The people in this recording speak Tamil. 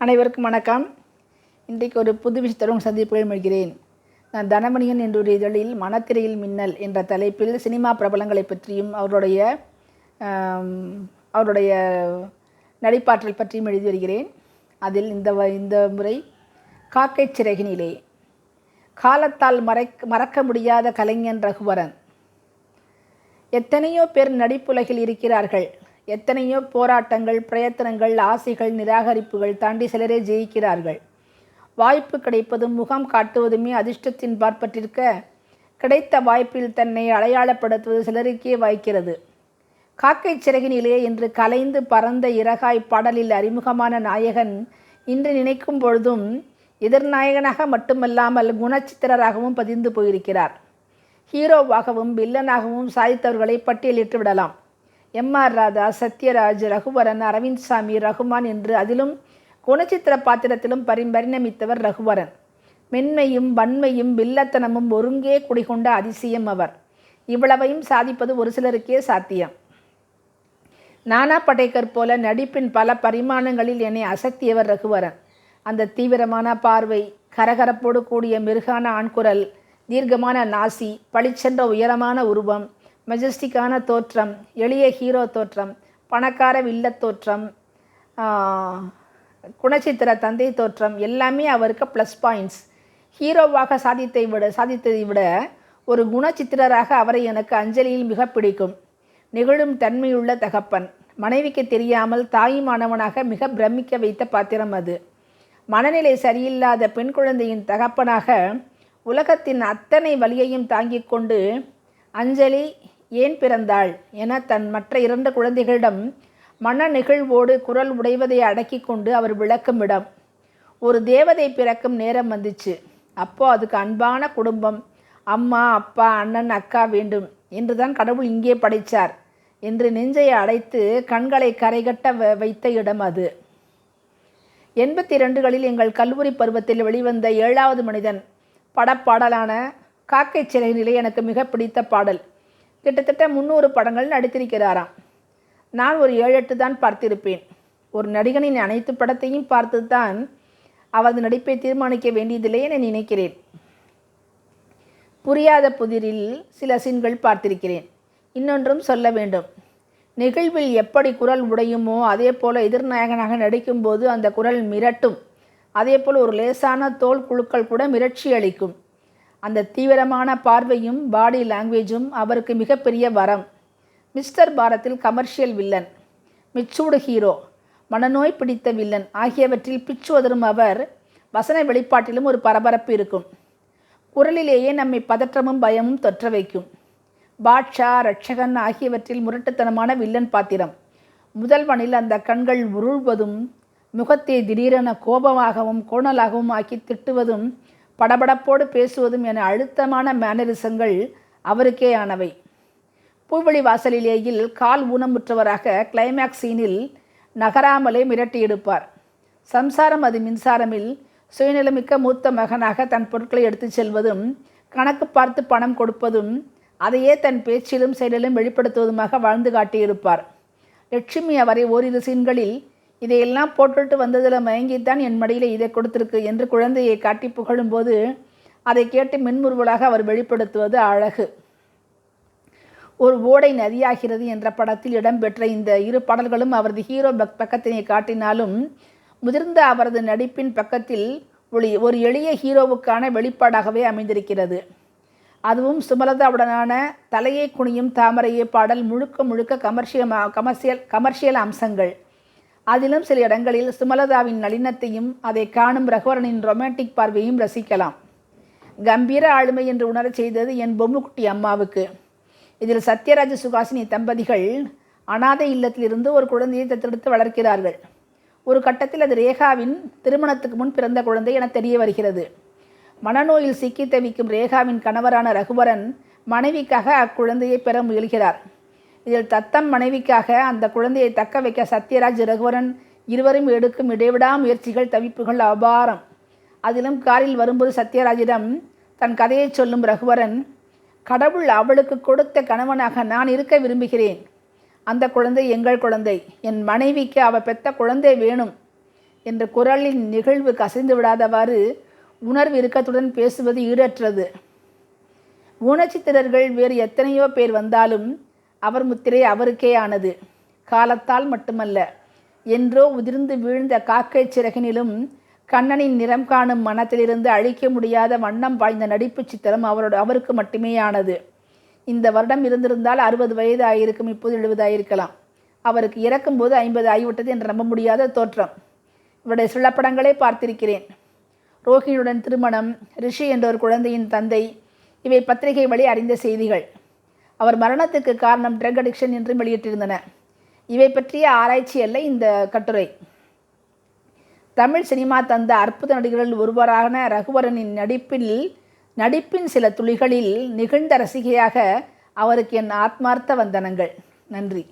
அனைவருக்கும் வணக்கம். இன்றைக்கு ஒரு புது விஷயத்தரும் சந்திப்புகள் மொழிகிறேன். நான் தனமணியன் என்ற ஒரு இதழில் மனத்திரையில் மின்னல் என்ற தலைப்பில் சினிமா பிரபலங்களை பற்றியும் அவருடைய அவருடைய நடிப்பாற்றல் பற்றியும் எழுதி வருகிறேன். அதில் இந்த வ- இந்த முறை காக்கை சிறகினிலே. காலத்தால் மறைக் மறக்க முடியாத கலைஞன் ரகுவரன். எத்தனையோ பேர் நடிப்புலகில் இருக்கிறார்கள். எத்தனையோ போராட்டங்கள் பிரயத்தனங்கள் ஆசைகள் நிராகரிப்புகள் தாண்டி சிலரே ஜெயிக்கிறார்கள். வாய்ப்பு கிடைப்பதும் முகம் காட்டுவதுமே அதிர்ஷ்டத்தின் பார்ப்பட்டிருக்க கிடைத்த வாய்ப்பில் தன்னை அடையாளப்படுத்துவது சிலருக்கே வாய்க்கிறது. காக்கை சிறகினிலே என்று கலைந்து பறந்த இறகாய் பாடலில் அறிமுகமான நாயகன் இன்று நினைக்கும் பொழுதும் எதிர்நாயகனாக மட்டுமல்லாமல் குணச்சித்திரராகவும் பதிந்து போயிருக்கிறார். ஹீரோவாகவும் வில்லனாகவும் சாதித்தவர்களை பட்டியலிட்டு விடலாம். எம் ஆர் ராதா சத்யராஜ் ரகுவரன் அரவிந்த் சாமி ரகுமான் என்று அதிலும் குணச்சித்திர பாத்திரத்திலும் பரி பரிணமித்தவர் ரகுவரன். மென்மையும் வன்மையும் வில்லத்தனமும் ஒருங்கே குடிகொண்ட அதிசயம் அவர். இவ்வளவையும் சாதிப்பது ஒரு சிலருக்கே சாத்தியம். நானா படேக்கர் போல நடிப்பின் பல பரிமாணங்களில் என்னை அசத்தியவர் ரகுவரன். அந்த தீவிரமான பார்வை கரகரப்போடு கூடிய மிருகான ஆண்குரல் தீர்க்கமான நாசி பளிச்சென்ற உயரமான உருவம் மெஜஸ்டிக்கான தோற்றம் எளிய ஹீரோ தோற்றம் பணக்கார வில்லத் தோற்றம் குணச்சித்திர தந்தை தோற்றம் எல்லாமே அவருக்கு ப்ளஸ் பாயிண்ட்ஸ் ஹீரோவாக சாதித்தை விட சாதித்ததை விட ஒரு குணச்சித்திரராக அவரை எனக்கு அஞ்சலியில் மிக பிடிக்கும். நெகிழும் தன்மையுள்ள தகப்பன். மனைவிக்கு தெரியாமல் தாயுமானவனாக மிக பிரமிக்க வைத்த பாத்திரம் அது. மனநிலை சரியில்லாத பெண் குழந்தையின் தகப்பனாக உலகத்தின் அத்தனை வழியையும் தாங்கிக் கொண்டு அஞ்சலி ஏன் பிறந்தாள் என தன் மற்ற இரண்டு குழந்தைகளிடம் மன நெகிழ்வோடு குரல் உடைவதை அடக்கிக் கொண்டு அவர் விளக்குமிடம். ஒரு தேவதை பிறக்கும் நேரம் வந்துச்சு. அப்போ அதுக்கு அன்பான குடும்பம் அம்மா அப்பா அண்ணன் அக்கா வேண்டும் என்றுதான் கடவுள் இங்கே படைத்தார் என்று நெஞ்சை அடைத்து கண்களை கரைகட்ட வ- வைத்த இடம் அது. எண்பத்தி இரண்டுகளில் எங்கள் கல்லூரி பருவத்தில் வெளிவந்த ஏழாவது மனிதன் படப்பாடலான காக்கை சிறகினிலே எனக்கு மிக பிடித்த பாடல். கிட்டத்தட்ட முந்நூறு படங்கள் நடித்திருக்கிறாராம். நான் ஒரு ஏழு எட்டு தான் பார்த்திருப்பேன். ஒரு நடிகனின் அனைத்து படத்தையும் பார்த்து தான் அவரது நடிப்பை தீர்மானிக்க வேண்டியதில்லை என நினைக்கிறேன். புரியாத புதிரில் சில சீன்கள் பார்த்திருக்கிறேன். இன்னொன்றும் சொல்ல வேண்டும். நிகழ்வில் எப்படி குரல் உடையுமோ அதே போல் எதிர்நாயகனாக நடிக்கும்போது அந்த குரல் மிரட்டும். அதே போல் ஒரு லேசான தோல் குழுக்கள் கூட மிரட்சி அளிக்கும். அந்த தீவிரமான பார்வையும் பாடி லாங்குவேஜும் அவருக்கு மிகப்பெரிய வரம். மிஸ்டர் பாரத்தில் கமர்ஷியல் வில்லன் மிச்சூடு ஹீரோ மனநோய் பிடித்த வில்லன் ஆகியவற்றில் பிச்சுவதரும் அவர் வசன வெளிப்பாட்டிலும் ஒரு பரபரப்பு இருக்கும். குரலிலேயே நம்மை பதற்றமும் பயமும் தொற்ற வைக்கும். பாட்ஷா ரட்சகன் ஆகியவற்றில் முரட்டுத்தனமான வில்லன் பாத்திரம். முதல்வனில் அந்த கண்கள் உருள்வதும் முகத்தை திடீரென கோபமாகவும் கோணலாகவும் ஆக்கி திட்டுவதும் படபடப்போடு பேசுவதும் என அழுத்தமான மேனரிசங்கள் அவருக்கே ஆனவை. பூவெளி வாசலிலேயில் கால் ஊனமுற்றவராக கிளைமேக்ஸ் சீனில் நகராமலே மிரட்டி எடுப்பார். சம்சாரம் அது மின்சாரமில் சுயநலமிக்க மூத்த மகனாக தன் பொருட்களை எடுத்துச் செல்வதும் கணக்கு பார்த்து பணம் கொடுப்பதும் அதையே தன் பேச்சிலும் செயலிலும் வெளிப்படுத்துவதுமாக வாழ்ந்து காட்டியிருப்பார். லட்சுமி அவரை ஓரிரு சீன்களில் இதையெல்லாம் போட்டுட்டு வந்ததில் மயங்கித்தான் என் மடியில் இதை கொடுத்திருக்கு என்று குழந்தையை காட்டி புகழும்போது அதை கேட்டு மின்முறுவலாக அவர் வெளிப்படுத்துவது அழகு. ஒரு ஓடை நதியாகிறது என்ற படத்தில் இடம்பெற்ற இந்த இரு பாடல்களும் அவரது ஹீரோ பக் பக்கத்தினை காட்டினாலும் முதிர்ந்த அவரது நடிப்பின் பக்கத்தில் ஒளி ஒரு எளிய ஹீரோவுக்கான வெளிப்பாடாகவே அமைந்திருக்கிறது. அதுவும் சுமலதாவுடனான தலையை குனியும் தாமரையே பாடல் முழுக்க முழுக்க கமர்ஷியல் கமர்ஷியல் கமர்ஷியல் அம்சங்கள். அதிலும் சில இடங்களில் சுமலதாவின் நளினத்தையும் அதை காணும் ரகுவரனின் ரொமான்டிக் பார்வையும் ரசிக்கலாம். கம்பீர ஆளுமை என்று உணரச் செய்தது என் பொம்முக்குட்டி அம்மாவுக்கு. இதில் சத்யராஜ சுகாசினி தம்பதிகள் அனாதை இல்லத்திலிருந்து ஒரு குழந்தையை தத்தெடுத்து வளர்க்கிறார்கள். ஒரு கட்டத்தில் அது ரேகாவின் திருமணத்துக்கு முன் பிறந்த குழந்தை என தெரிய வருகிறது. மனநோயில் சிக்கி தவிக்கும் ரேகாவின் கணவரான ரகுவரன் மனைவிக்காக அக்குழந்தையை பெற முயல்கிறார். இதில் தத்தம் மனைவிக்காக அந்த குழந்தையை தக்க வைக்க சத்யராஜ் ரகுவரன் இருவரும் எடுக்கும் இடைவிடா முயற்சிகள் தவிப்புகள் அபாரம். அதிலும் காரில் வரும்போது சத்யராஜிடம் தன் கதையை சொல்லும் ரகுவரன் கடவுள் அவளுக்கு கொடுத்த கணவனாக நான் இருக்க விரும்புகிறேன். அந்த குழந்தை எங்கள் குழந்தை. என் மனைவிக்கு அவ பெத்த குழந்தை வேணும் என்ற குரலின் நிகழ்வு கசைந்து விடாதவாறு உணர்வு இறுக்கத்துடன் பேசுவது ஈடற்றது. ஊனச்சித்திரர்கள் வேறு எத்தனையோ பேர் வந்தாலும் அவர் முத்திரை அவருக்கே ஆனது காலத்தால் மட்டுமல்ல என்றோ உதிர்ந்து வீழ்ந்த காக்கை சிறகினிலும் கண்ணனின் நிறம் காணும் மனத்திலிருந்து அழிக்க முடியாத வண்ணம் பாய்ந்த நடிப்பு சித்திரம் அவரோட அவருக்கு மட்டுமே ஆனது இந்த வருடம் இருந்திருந்தால் அறுபது வயது ஆகியிருக்கும் இப்போது எழுபது ஆயிருக்கலாம் அவருக்கு இறக்கும்போது ஐம்பது ஆகிவிட்டது என்று நம்ப முடியாத தோற்றம். இவருடைய சில படங்களே பார்த்திருக்கிறேன். ரோஹிணியுடன் திருமணம் ரிஷி என்ற ஒரு குழந்தையின் தந்தை இவை பத்திரிகை வழி அறிந்த செய்திகள். அவர் மரணத்துக்கு காரணம் ட்ரக் அடிக்ஷன் என்றும் வெளியிட்டிருந்தன. இவை பற்றிய ஆராய்ச்சி அல்ல இந்த கட்டுரை. தமிழ் சினிமா தந்த அற்புத நடிகர்கள் ஒருவரான ரகுவரனின் நடிப்பில் நடிப்பின் சில துளிகளில் நிகழ்ந்த ரசிகையாக அவருக்கு என் ஆத்மார்த்த வந்தனங்கள். நன்றி.